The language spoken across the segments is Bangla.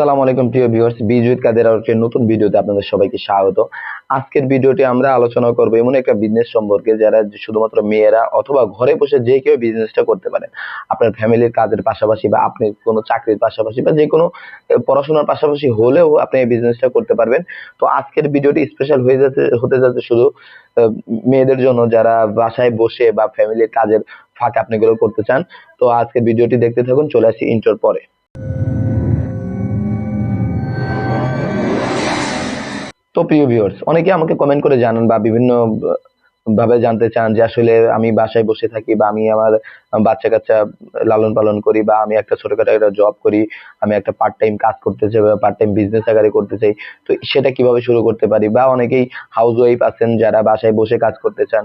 আসসালামু আলাইকুম, প্রিয় ভিউয়ার্স। বিজুইত কাদের আউটের নতুন ভিডিওতে আপনাদের সবাইকে স্বাগত। আজকের ভিডিওটি আমরা আলোচনা করব এমন একটা বিজনেস সম্পর্কে যারা শুধুমাত্র মেয়েরা অথবা ঘরে বসে যে কেউ বিজনেসটা করতে পারেন আপনার ফ্যামিলির কাজের পাশাপাশি বা আপনি কোনো চাকরির পাশাপাশি বা যে কোনো পড়াশোনার পাশাপাশি হলেও আপনি এই বিজনেসটা করতে পারবেন। তো আজকের ভিডিওটি স্পেশাল হয়ে যাচ্ছে, হতে যাচ্ছে শুধু মেয়েদের জন্য যারা বাসায় বসে বা ফ্যামিলির কাজের ফাঁকে আপনি এগুলো করতে চান। তো আজকের ভিডিওটি দেখতে থাকুন, চলে আসি ইন্টার পরে। তো প্রিয় ভিউয়ার্স অনেকে আমাকে কমেন্ট করে জানান বা বিভিন্ন ভাবে জানতে চান যে আসলে আমি বাসায় বসে থাকি বা আমি আমার বাচ্চা কাচ্চা লালন পালন করি বা আমি একটা ছোটখাটো একটা জব করি, আমি একটা পার্ট টাইম কাজ করতে চাই বা পার্ট টাইম বিজনেস আকারে করতে চাই, তো সেটা কীভাবে শুরু করতে পারি? বা অনেকেই হাউস ওয়াইফ আছেন যারা বাসায় বসে কাজ করতে চান,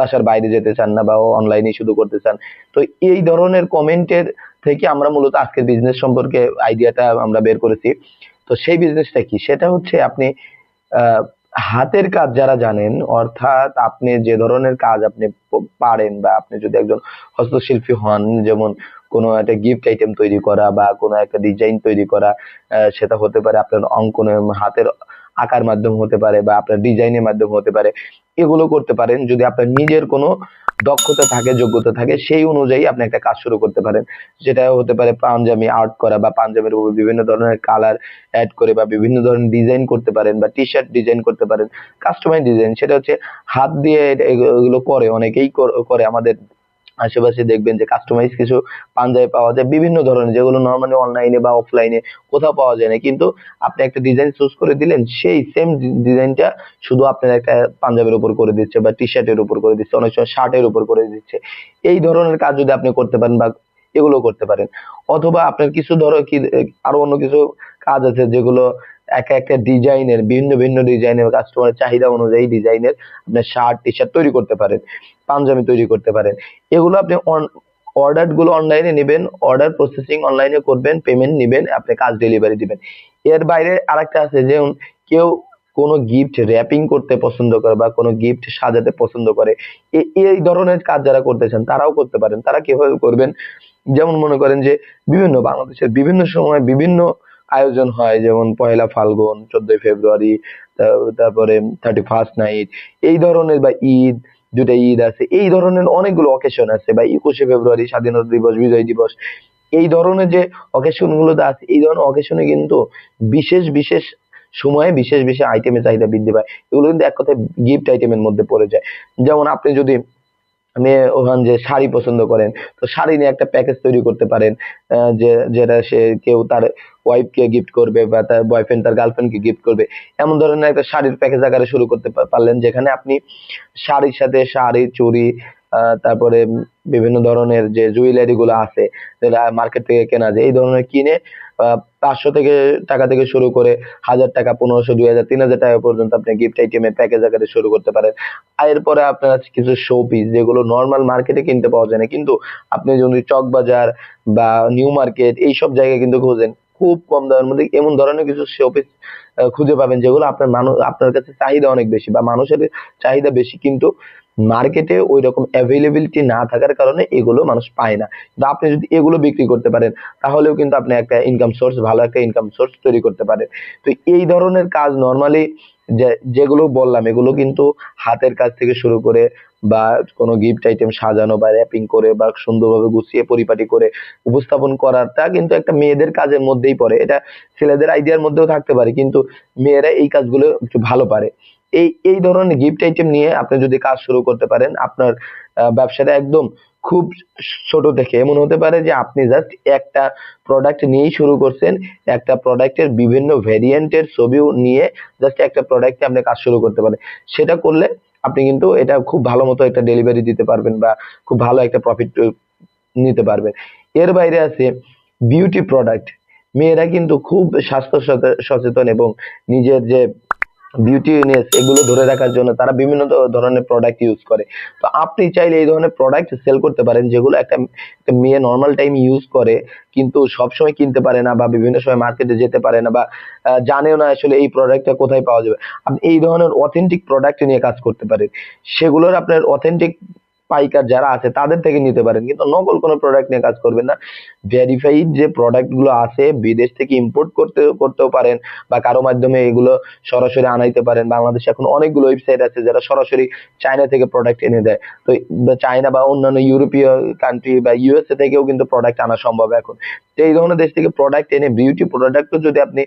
বাসার বাইরে যেতে চান না বা অনলাইনে শুধু করতে চান, তো এই ধরনের কমেন্টের থেকে আমরা মূলত আজকের বিজনেস সম্পর্কে আইডিয়াটা আমরা বের করেছি। তো সেই বিজনেসটা কি? সেটা হচ্ছে আপনি হাতের কাজ যারা জানেন, অর্থাৎ আপনি যে ধরনের কাজ আপনি পারেন বা আপনি যদি একজন হস্তশিল্পী হন, যেমন কোনো একটা গিফট আইটেম তৈরি করা বা কোনো একটা ডিজাইন তৈরি করা সেটা হতে পারে আপনার অঙ্কনে হাতের আকার মাধ্যম হতে পারে বা আপনার ডিজাইনের মাধ্যম হতে পারে। এগুলো করতে পারেন। যদি আপনার নিজের কোনো দক্ষতা থাকে, যোগ্যতা থাকে, সেই অনুযায়ী আপনি একটা কাজ শুরু করতে পারেন। যেটা হতে পারে পাঞ্জাবি আর্ট করা বা পাঞ্জাবির উপর বিভিন্ন ধরনের কালার অ্যাড করে বা বিভিন্ন ধরনের ডিজাইন করতে পারেন বা টি শার্ট ডিজাইন করতে পারেন কাস্টমাইজ ডিজাইন সেটা হচ্ছে হাত দিয়ে এগুলো করে, অনেকেই কর- করে আমাদের আশেপাশে দেখবেন যে কাস্টমাইজ কিছু পাঞ্জাবি পাওয়া যায়, বিভিন্ন ধরনের, যেগুলো নর্মালি অনলাইনে বা অফলাইনে কোথাও পাওয়া যায় না। কিন্তু আপনি একটা ডিজাইন চুজ করে দিলেন, সেই সেম ডিজাইনটা শুধু আপনার একটা পাঞ্জাবের উপর করে দিচ্ছে বা টি শার্টের উপর করে দিচ্ছে, অনেক সময় শার্টের উপর করে দিচ্ছে। এই ধরনের কাজ যদি আপনি করতে পারেন বা এগুলো করতে পারেন, অথবা আপনার কিছু ধরো কি, আরও অন্য কিছু কাজ আছে যেগুলো এক একটা ডিজাইনের বিভিন্ন ভিন্ন ডিজাইনের কাস্টমারের চাহিদা অনুযায়ী ডিজাইনের আপনার শার্ট টি শার্ট তৈরি করতে পারেন, পাঞ্জাবি তৈরি করতে পারেন। এগুলো আপনি অর্ডারগুলো অনলাইনে নেবেন অর্ডার প্রসেসিং অনলাইনে করবেন পেমেন্ট নেবেন, আপনি কাজ ডেলিভারি দিবেন। এর বাইরে আরেকটা আছে যে, কেউ কোনো গিফট র্যাপিং করতে পছন্দ করে বা কোনো গিফট সাজাতে পছন্দ করে এই ধরনের কাজ যারা করতে চান, তারাও করতে পারেন। তারা কীভাবে করবেন? যেমন মনে করেন যে, বিভিন্ন বাংলাদেশের বিভিন্ন সময় বিভিন্ন আয়োজন হয়, যেমন পয়লা ফাল্গুন, চোদ্দই ফেব্রুয়ারি তারপরে থার্টি ফার্স্ট নাইট এই ধরনের বা ঈদ দুটা ঈদ আছে, এই ধরনের অনেকগুলো অকেশন আছে, বা একুশে ফেব্রুয়ারি স্বাধীনতা দিবস, বিজয় দিবস, এই ধরনের যে অকেশনগুলো আছে, এই ধরনের অকেশনে কিন্তু বিশেষ বিশেষ সময়ে বিশেষ বিশেষ আইটেমের চাহিদা বৃদ্ধি পায়, এগুলো কিন্তু এক কথায় গিফট আইটেমের মধ্যে পড়ে যায়। যেমন আপনি যদি মেয়ে ওখান যে শাড়ি পছন্দ করেন, তো শাড়ি নিয়ে একটা প্যাকেজ তৈরি করতে পারেন যে, যেটা সে কেউ তার ওয়াইফকে গিফট করবে বা তার বয়ফ্রেন্ড তার গার্লফ্রেন্ডকে গিফট করবে, এমন ধরনের একটা শাড়ির প্যাকেজ আকারে শুরু করতে পারলেন, যেখানে আপনি শাড়ির সাথে শাড়ি, চুড়ি তারপরে বিভিন্ন ধরনের যে জুয়েলারি গুলো আছে মার্কেট থেকে কেনা যায়, এই ধরনের কিনে পাঁচশো থেকে টাকা থেকে শুরু করে হাজার টাকা, পনেরোশো, দুই হাজার, তিন হাজার টাকা পর্যন্ত আপনি গিফট আইটেমের প্যাকেজ আকারে শুরু করতে পারেন। এরপরে আপনার আছে কিছু শো পিস যেগুলো নর্মাল মার্কেটে কিনতে পাওয়া যায় না। কিন্তু আপনি যদি চকবাজার বা নিউ মার্কেট এইসব জায়গায় কিন্তু খোঁজেন, খুব কম দামের মধ্যে এমন ধরনের কিছু শো পিস খুঁজে পাবেন যেগুলো আপনার মানুষ আপনার কাছে চাহিদা অনেক বেশি বা মানুষের চাহিদা বেশি কিন্তু মার্কেটে ওই রকম অ্যাভেলেবিলিটি না থাকার কারণে এগুলো মানুষ পায় না। কিন্তু আপনি যদি এগুলো বিক্রি করতে পারেন, তাহলেও কিন্তু আপনি একটা ইনকাম সোর্স ভালো একটা ইনকাম সোর্স তৈরি করতে পারেন। তো এই ধরনের কাজ নর্মালি যে, যেগুলো বললাম, এগুলো কিন্তু হাতের কাজ থেকে শুরু করে বা কোনো গিফট আইটেম সাজানো বা র্যাপিং করে বা সুন্দরভাবে গুছিয়ে পরিপাটি করে উপস্থাপন করাটা কিন্তু একটা মেয়েদের কাজের মধ্যেই পড়ে। এটা ছেলেদের আইডিয়ার মধ্যেও থাকতে পারে, কিন্তু মেয়েরা এই কাজগুলো একটু ভালো পারে। এই এই ধরনের গিফট আইটেম নিয়ে আপনি যদি কাজ শুরু করতে পারেন, আপনার ব্যবসাটা একদম খুব ছোট থেকে। এমন হতে পারে যে আপনি জাস্ট একটা প্রোডাক্ট নিয়েই শুরু করছেন, একটা প্রোডাক্টের বিভিন্ন ভেরিয়েন্টের ছবিও নিয়ে জাস্ট একটা প্রোডাক্টে আপনি কাজ শুরু করতে পারেন। সেটা করলে আপনি কিন্তু এটা খুব ভালো মতো একটা ডেলিভারি দিতে পারবেন বা খুব ভালো একটা প্রফিট নিতে পারবেন। এর বাইরে আছে বিউটি প্রোডাক্ট মেয়েরা কিন্তু খুব স্বাস্থ্য সচেতন এবং নিজের যে বিউটিনেস এগুলো ধরে রাখার জন্য তারা বিভিন্ন ধরনের প্রোডাক্ট ইউজ করে। তো আপনি চাইলে এই ধরনের প্রোডাক্ট সেল করতে পারেন যেগুলো একটা মেয়ে নর্মাল টাইম ইউজ করে, কিন্তু সবসময় কিনতে পারে না বা বিভিন্ন সময় মার্কেটে যেতে পারে না বা জানেও না আসলে এই প্রোডাক্টটা কোথায় পাওয়া যাবে। আপনি এই ধরনের অথেন্টিক প্রোডাক্ট নিয়ে কাজ করতে পারেন। সেগুলোর আপনার অথেন্টিক পাইকার যারা আছে, তাদের থেকে নিতে পারেন। কিন্তু নকল কোনো প্রোডাক্ট নিয়ে কাজ করবেন না। ভেরিফাইড যে প্রোডাক্টগুলো আছে, বিদেশ থেকে ইম্পোর্ট করতে, করতেও পারেন বা কারও মাধ্যমে এগুলো সরাসরি আনাইতে পারেন। বাংলাদেশে এখন অনেকগুলো ওয়েবসাইট আছে যারা সরাসরি চায়না থেকে প্রোডাক্ট এনে দেয়। তো চায়না বা অন্যান্য ইউরোপীয় কান্ট্রি বা ইউএসএ থেকেও কিন্তু প্রোডাক্ট আনা সম্ভব এখন। তো এই ধরনের দেশ থেকে প্রোডাক্ট এনে বিউটি প্রোডাক্ট যদি আপনি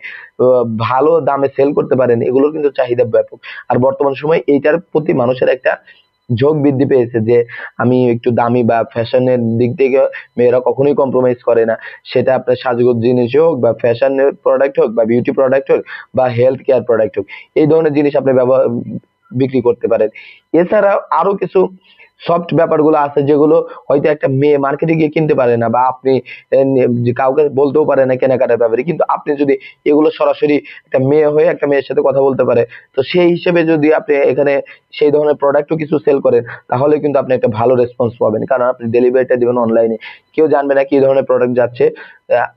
ভালো দামে সেল করতে পারেন, এগুলোর কিন্তু চাহিদা ব্যাপক। আর বর্তমান সময় এইটার প্রতি মানুষের একটা ঝোঁক বৃদ্ধি পেয়েছে যে আমি একটু দামি বা ফ্যাশনের দিক থেকে মেয়েরা কখনোই কম্প্রোমাইজ করে না। সেটা আপনার সাজগোজ জিনিস হোক বা ফ্যাশনের প্রোডাক্ট হোক বা বিউটি প্রোডাক্ট হোক বা হেলথ কেয়ার প্রোডাক্ট হোক, এই ধরনের জিনিস আপনি ব্যবহার, বিক্রি করতে পারেন। এছাড়া আরও কিছু সফট ব্যাপারগুলো আছে যেগুলো হয়তো একটা মেয়ে মার্কেটে গিয়ে কিনতে পারে না বা আপনি কাউকে বলতেও পারে না কেনাকাটার ব্যাপারে। কিন্তু আপনি যদি এগুলো সরাসরি একটা মেয়ে হয়ে একটা মেয়ের সাথে কথা বলতে পারে, তো সেই হিসেবে যদি আপনি এখানে সেই ধরনের প্রোডাক্টও কিছু সেল করেন, তাহলে কিন্তু আপনি একটা ভালো রেসপন্স পাবেন। কারণ আপনি ডেলিভারিটা দিবেন অনলাইনে কেউ জানবে না কি ধরনের প্রোডাক্ট যাচ্ছে।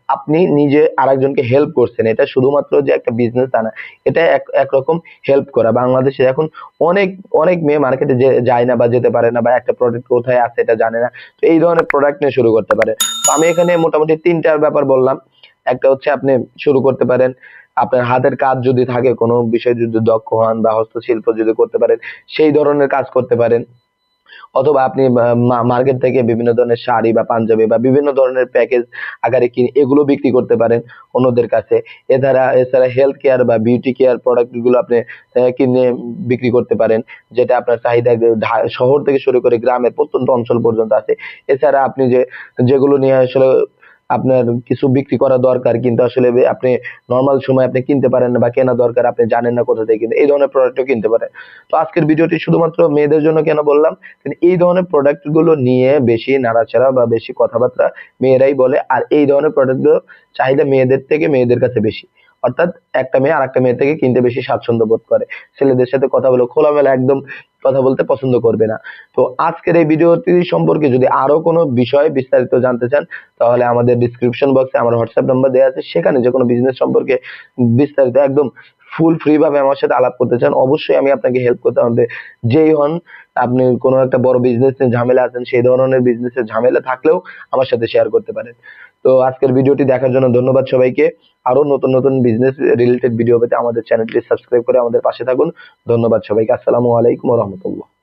আপনি নিজে আরেকজনকে হেল্প করছেন। এটা শুধুমাত্র যে একটা বিজনেস তা না, এটা এক একরকম হেল্প করা। বাংলাদেশে এখন অনেক অনেক মেয়ে মার্কেটে যে যায় না বা যেতে পারে না বা একটা প্রোডাক্ট কোথায় আছে এটা জানে না। তো এই ধরনের প্রোডাক্ট নিয়ে শুরু করতে পারে। তো আমি এখানে মোটামুটি তিনটার ব্যাপার বললাম। একটা হচ্ছে আপনি শুরু করতে পারেন। আপনার হাতের কাজ যদি থাকে, কোনো বিষয়ে যদি দক্ষ হন বা হস্তশিল্প যদি করতে পারেন, সেই ধরনের কাজ করতে পারেন। অথবা আপনি মার্কেট থেকে বিভিন্ন ধরনের শাড়ি বা পাঞ্জাবি বা বিভিন্ন ধরনের প্যাকেজ আকারে কিনে এগুলো বিক্রি করতে পারেন অন্যদের কাছে। এছাড়া এছাড়া হেলথ কেয়ার বা বিউটি কেয়ার প্রোডাক্টগুলো আপনি কিনে বিক্রি করতে পারেন, যেটা আপনার চাহিদা শহর থেকে শুরু করে গ্রামের প্রত্যন্ত অঞ্চল পর্যন্ত আছে। এছাড়া আপনি যে, যেগুলো নিয়ে আসলে আপনার কিছু বিক্রি করা দরকার, কিন্তু আসলে আপনি নর্মাল সময় আপনি কিনতে পারেন না বা কেনা দরকার, আপনি জানেন না কোথা থেকে কিনতে এই ধরনের প্রোডাক্টও কিনতে পারেন। তো আজকের ভিডিওটি শুধুমাত্র মেয়েদের জন্য কেন বললাম? এই ধরনের প্রোডাক্টগুলো নিয়ে বেশি নাড়াচাড়া বা বেশি কথাবার্তা মেয়েরাই বলে, আর এই ধরনের প্রোডাক্টগুলো চাহিদা মেয়েদের থেকে মেয়েদের কাছে বেশি। অর্থাৎ একটা মেয়ে আর একটা মেয়ে থেকে কিনতে বেশি স্বাচ্ছন্দ্য বোধ করে। ছেলেদের সাথে কথা বলে খোলামেলা একদম কথা বলতে পছন্দ করবে না। তো আজকের এই ভিডিওটি সম্পর্কে যদি আরও কোনো বিষয় বিস্তারিত জানতে চান, তাহলে আমাদের ডিসক্রিপশন বক্সে আমার হোয়াটসঅ্যাপ নাম্বার দেওয়া আছে। সেখানে যে কোনো বিজনেস সম্পর্কে বিস্তারিত একদম ফুল ফ্রি ভাবে আমার সাথে আলাপ করতে চান, অবশ্যই আমি আপনাকে হেল্প করতে হবে। যেই হন আপনি কোনো একটা বড় বিজনেস ঝামেলা আছেন, সেই ধরনের বিজনেসের ঝামেলা থাকলেও আমার সাথে শেয়ার করতে পারেন। তো আজকের ভিডিওটি দেখার জন্য ধন্যবাদ সবাইকে। আরও নতুন নতুন বিজনেস রিলেটেড ভিডিও পেতে আমাদের চ্যানেলটি সাবস্ক্রাইব করে আমাদের পাশে থাকুন। ধন্যবাদ সবাইকে। আসসালামু আলাইকুম রহমতুল্লাহ।